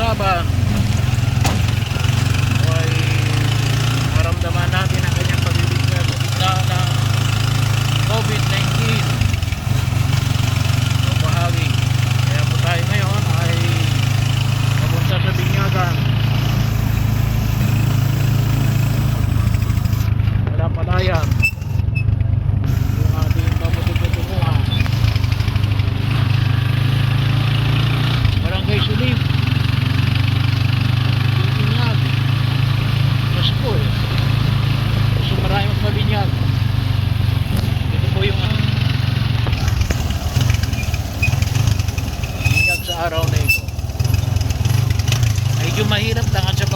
Schaber. Pasko eh. Gusto marami magpabinyag Ito po yung ah, binyag sa araw na ito. Medyo mahirap tangan sa